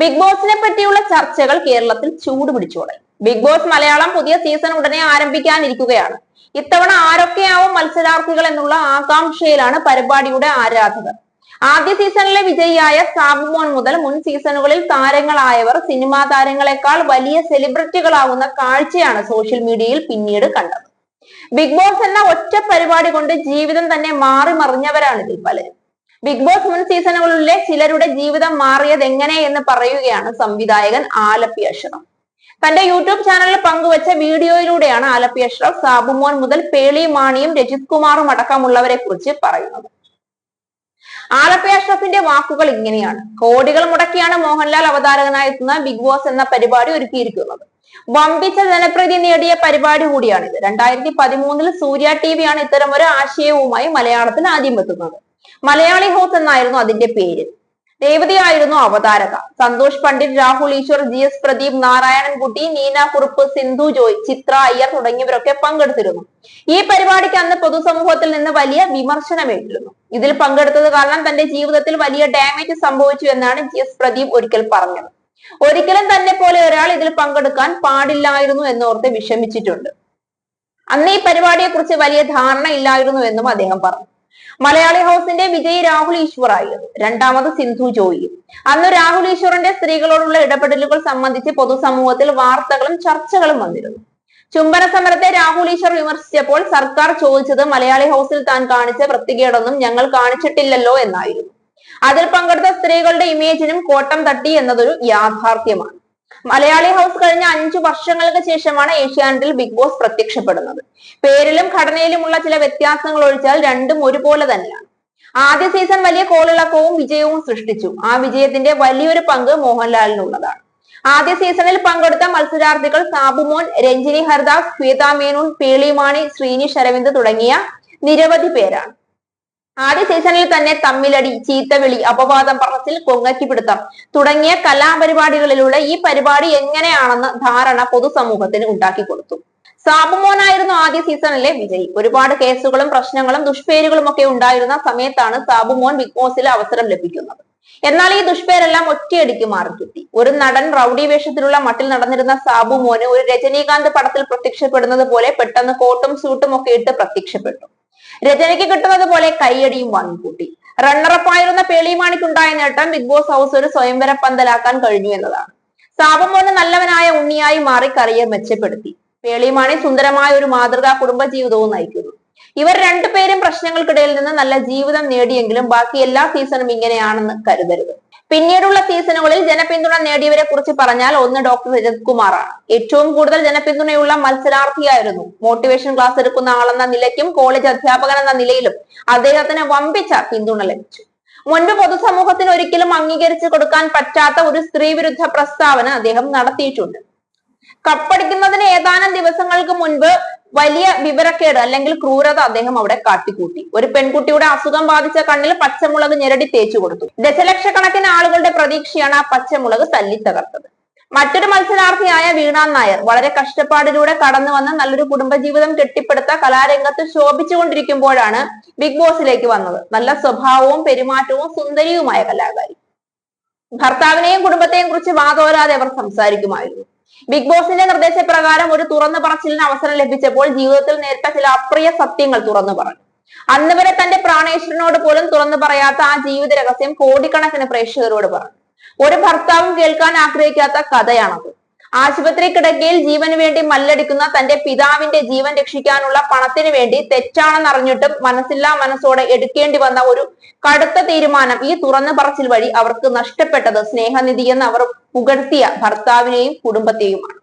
Big ബോസിനെ പറ്റിയുള്ള ചർച്ചകൾ കേരളത്തിൽ ചൂട് പിടിച്ചു തുടങ്ങി. ബിഗ് ബോസ് മലയാളം പുതിയ സീസൺ ഉടനെ ആരംഭിക്കാനിരിക്കുകയാണ്. ഇത്തവണ ആരൊക്കെയാവും മത്സരാർത്ഥികൾ എന്നുള്ള ആകാംക്ഷയിലാണ് പരിപാടിയുടെ ആരാധകർ. ആദ്യ സീസണിലെ വിജയിയായ സാബുമോൻ മുതൽ മുൻ സീസണുകളിൽ താരങ്ങളായവർ സിനിമാ താരങ്ങളെക്കാൾ വലിയ സെലിബ്രിറ്റികളാവുന്ന കാഴ്ചയാണ് സോഷ്യൽ മീഡിയയിൽ പിന്നീട് കണ്ടത്. ബിഗ് ബോസ് എന്ന ഒറ്റ പരിപാടി കൊണ്ട് ജീവിതം തന്നെ മാറി മറിഞ്ഞവരാണ് ഇതിൽ പലരും. ബിഗ് ബോസ് മുൻ സീസണുകളിലെ ചിലരുടെ ജീവിതം മാറിയത് എങ്ങനെ എന്ന് പറയുകയാണ് സംവിധായകൻ ആലപ്പി അഷ്റഫ്. തന്റെ യൂട്യൂബ് ചാനലിൽ പങ്കുവച്ച വീഡിയോയിലൂടെയാണ് ആലപ്പി അഷ്റഫ് സാബുമോൻ മുതൽ പേളി മാണിയും രജിത് കുമാറും അടക്കമുള്ളവരെ കുറിച്ച് പറയുന്നത്. ആലപ്പി അഷ്റഫിന്റെ വാക്കുകൾ ഇങ്ങനെയാണ്. കോടികൾ മുടക്കിയാണ് മോഹൻലാൽ അവതാരകനായി എത്തുന്ന ബിഗ് ബോസ് എന്ന പരിപാടി ഒരുക്കിയിരിക്കുന്നത്. വമ്പിച്ച ജനപ്രീതി നേടിയ പരിപാടി കൂടിയാണിത്. രണ്ടായിരത്തി പതിമൂന്നിൽ സൂര്യ ടി വിയാണ് ഇത്തരം ഒരു ആശയവുമായി മലയാളത്തിൽ ആദ്യം എത്തുന്നത് മലയാളി ഹൗസ് എന്നായിരുന്നു അതിന്റെ പേര്. രേവതിയായിരുന്നു അവതാരക. സന്തോഷ് പണ്ഡിറ്റ് രാഹുൽ ഈശ്വർ ജി എസ് പ്രദീപ് നാരായണൻകുട്ടി നീന കുറുപ്പ് സിന്ധു ജോയ് ചിത്ര അയ്യർ തുടങ്ങിയവരൊക്കെ പങ്കെടുത്തിരുന്നു. ഈ പരിപാടിക്ക് അന്ന് പൊതുസമൂഹത്തിൽ നിന്ന് വലിയ വിമർശനമേറ്റിരുന്നു. ഇതിൽ പങ്കെടുത്തത് കാരണം തന്റെ ജീവിതത്തിൽ വലിയ ഡാമേജ് സംഭവിച്ചു എന്നാണ് ജി എസ് പ്രദീപ് ഒരിക്കൽ പറഞ്ഞത്. ഒരിക്കലും തന്നെ പോലെ ഒരാൾ ഇതിൽ പങ്കെടുക്കാൻ പാടില്ലായിരുന്നു എന്നോർത്ത് വിഷമിച്ചിട്ടുണ്ട്. അന്ന് ഈ പരിപാടിയെ കുറിച്ച് വലിയ ധാരണ ഇല്ലായിരുന്നു എന്നും അദ്ദേഹം പറഞ്ഞു. മലയാളി ഹൗസിന്റെ വിജയ് രാഹുൽ ഈശ്വർ ആയിരുന്നു രണ്ടാമത് സിന്ധു ജോയിയും അന്ന് രാഹുൽ ഈശ്വറിന്റെ സ്ത്രീകളോടുള്ള ഇടപെടലുകൾ സംബന്ധിച്ച് പൊതുസമൂഹത്തിൽ വാർത്തകളും ചർച്ചകളും വന്നിരുന്നു. ചുംബന സമരത്തെ രാഹുൽ ഈശ്വർ വിമർശിച്ചപ്പോൾ സർക്കാർ ചോദിച്ചത് മലയാളി ഹൗസിൽ താൻ കാണിച്ച പ്രത്യേകതയൊന്നും ഞങ്ങൾ കാണിച്ചിട്ടില്ലല്ലോ എന്നായിരുന്നു. അതിൽ പങ്കെടുത്ത സ്ത്രീകളുടെ ഇമേജിനും കോട്ടം തട്ടി എന്നതൊരു യാഥാർത്ഥ്യമാണ്. മലയാളി ഹൗസ് കഴിഞ്ഞ അഞ്ചു വർഷങ്ങൾക്ക് ശേഷമാണ് ഏഷ്യാനെറ്റിൽ ബിഗ് ബോസ് പ്രത്യക്ഷപ്പെടുന്നത്. പേരിലും ഘടനയിലുമുള്ള ചില വ്യത്യാസങ്ങൾ ഒഴിച്ചാൽ രണ്ടും ഒരുപോലെ തന്നെയാണ്. ആദ്യ സീസൺ വലിയ കോളിളക്കവും വിജയവും സൃഷ്ടിച്ചു. ആ വിജയത്തിന്റെ വലിയൊരു പങ്ക് മോഹൻലാലിനുള്ളതാണ് ആദ്യ സീസണിൽ പങ്കെടുത്ത മത്സരാർത്ഥികൾ സാബുമോൻ രഞ്ജിനി ഹർദാസ് ശ്വേത മേനോൻ പേളിമാണി ശ്രീനി അരവിന്ദ് തുടങ്ങിയ നിരവധി പേരാണ്. ആദ്യ സീസണിൽ തന്നെ തമ്മിലടി ചീത്തവിളി അപവാദം പറച്ചിൽ കൊങ്ങക്കിപ്പിടുത്തം തുടങ്ങിയ കലാപരിപാടികളിലൂടെ ഈ പരിപാടി എങ്ങനെയാണെന്ന് ധാരണ പൊതുസമൂഹത്തിന് ഉണ്ടാക്കി കൊടുത്തു. സാബുമോനായിരുന്നു ആദ്യ സീസണിലെ വിജയി. ഒരുപാട് കേസുകളും പ്രശ്നങ്ങളും ദുഷ്പേരുകളും ഒക്കെ ഉണ്ടായിരുന്ന സമയത്താണ് സാബുമോൻ ബിഗ് ബോസിൽ അവസരം ലഭിക്കുന്നത്. എന്നാൽ ഈ ദുഷ്പേരെല്ലാം ഒറ്റയടിക്ക് മാറിക്കിട്ടി. ഒരു നടൻ റൌഡി വേഷത്തിലുള്ള മട്ടിൽ നടന്നിരുന്ന സാബു മോന് ഒരു രജനീകാന്ത് പടത്തിൽ പ്രത്യക്ഷപ്പെടുന്നത് പോലെ പെട്ടെന്ന് കോട്ടും സൂട്ടും ഒക്കെ ഇട്ട് പ്രത്യക്ഷപ്പെട്ടു. രജനിക്ക് കിട്ടുന്നത് പോലെ കൈയടിയും വാങ്ങിക്കൂട്ടി റണ്ണറപ്പായിരുന്ന പേളിമാണിക്കുണ്ടായ നേട്ടം. ബിഗ് ബോസ് ഹൗസ് ഒരു സ്വയംവര പന്തലാക്കാൻ കഴിഞ്ഞു എന്നതാണ്. സാബുമോന് നല്ലവനായ ഉണ്ണിയായി മാറി കരിയർ മെച്ചപ്പെടുത്തി. പേളിമാണി സുന്ദരമായ ഒരു മാതൃകാ കുടുംബ ജീവിതവും നയിക്കുന്നു. ഇവർ രണ്ടുപേരും പ്രശ്നങ്ങൾക്കിടയിൽ നിന്ന് നല്ല ജീവിതം നേടിയെങ്കിലും ബാക്കി എല്ലാ സീസണും ഇങ്ങനെയാണെന്ന് കരുതരുത്. പിന്നീടുള്ള സീസണുകളിൽ ജനപിന്തുണ നേടിയവരെ കുറിച്ച് പറഞ്ഞാൽ ഒന്ന് ഡോക്ടർ രജത് കുമാറാണ്. ഏറ്റവും കൂടുതൽ ജനപിന്തുണയുള്ള മത്സരാർത്ഥിയായിരുന്നു. മോട്ടിവേഷൻ ക്ലാസ് എടുക്കുന്ന ആളെന്ന നിലയ്ക്കും കോളേജ് അധ്യാപകൻ എന്ന നിലയിലും അദ്ദേഹത്തിന് വമ്പിച്ച പിന്തുണ ലഭിച്ചു. മുൻപ് പൊതുസമൂഹത്തിന് ഒരിക്കലും അംഗീകരിച്ചു കൊടുക്കാൻ പറ്റാത്ത ഒരു സ്ത്രീ വിരുദ്ധ പ്രസ്താവന അദ്ദേഹം നടത്തിയിട്ടുണ്ട്. കപ്പടിക്കുന്നതിന് ഏതാനും ദിവസങ്ങൾക്ക് മുൻപ് വലിയ വിവരക്കേട് അല്ലെങ്കിൽ ക്രൂരത അദ്ദേഹം അവിടെ കാട്ടിക്കൂട്ടി. ഒരു പെൺകുട്ടിയുടെ അസുഖം ബാധിച്ച കണ്ണിൽ പച്ചമുളക് ഞെരടി തേച്ചു കൊടുത്തു. ദശലക്ഷക്കണക്കിന് ആളുകളുടെ പ്രതീക്ഷയാണ് ആ പച്ചമുളക് തല്ലി തകർത്തത്. മറ്റൊരു മത്സരാർത്ഥിയായ വീണ നായർ വളരെ കഷ്ടപ്പാടിലൂടെ കടന്നു വന്ന നല്ലൊരു കുടുംബജീവിതം കെട്ടിപ്പടുത്ത കലാരംഗത്ത് ശോഭിച്ചുകൊണ്ടിരിക്കുമ്പോഴാണ് ബിഗ് ബോസിലേക്ക് വന്നത്. നല്ല സ്വഭാവവും പെരുമാറ്റവും സുന്ദരിയുമായ കലാകാരി. ഭർത്താവിനെയും കുടുംബത്തെയും കുറിച്ച് വാതോരാതെ അവർ സംസാരിക്കുമായിരുന്നു. ബിഗ് ബോസിന്റെ നിർദ്ദേശപ്രകാരം ഒരു തുറന്നു പറച്ചിലിന് അവസരം ലഭിച്ചപ്പോൾ ജീവിതത്തിൽ നേരിട്ട ചില അപ്രിയ സത്യങ്ങൾ തുറന്നു പറഞ്ഞു. അന്ന് വരെ തന്റെ പ്രാണേശ്വരനോട് പോലും തുറന്നു പറയാത്ത ആ ജീവിത രഹസ്യം കോടിക്കണക്കിന് പ്രേക്ഷകരോട് പറഞ്ഞു. ഒരു ഭർത്താവും കേൾക്കാൻ ആഗ്രഹിക്കാത്ത കഥയാണത്. ആശുപത്രി കിടക്കയിൽ ജീവന് വേണ്ടി മല്ലടിക്കുന്ന തന്റെ പിതാവിന്റെ ജീവൻ രക്ഷിക്കാനുള്ള പണത്തിന് വേണ്ടി തെറ്റാണെന്നറിഞ്ഞിട്ടും മനസ്സില്ലാ മനസ്സോടെ എടുക്കേണ്ടി വന്ന ഒരു കടുത്ത തീരുമാനം ഈ തുറന്നു പറച്ചിൽ വഴി അവർക്ക് നഷ്ടപ്പെട്ടത് സ്നേഹനിധി എന്ന് അവർ പുകഴ്ത്തിയ ഭർത്താവിനെയും കുടുംബത്തെയുമാണ്.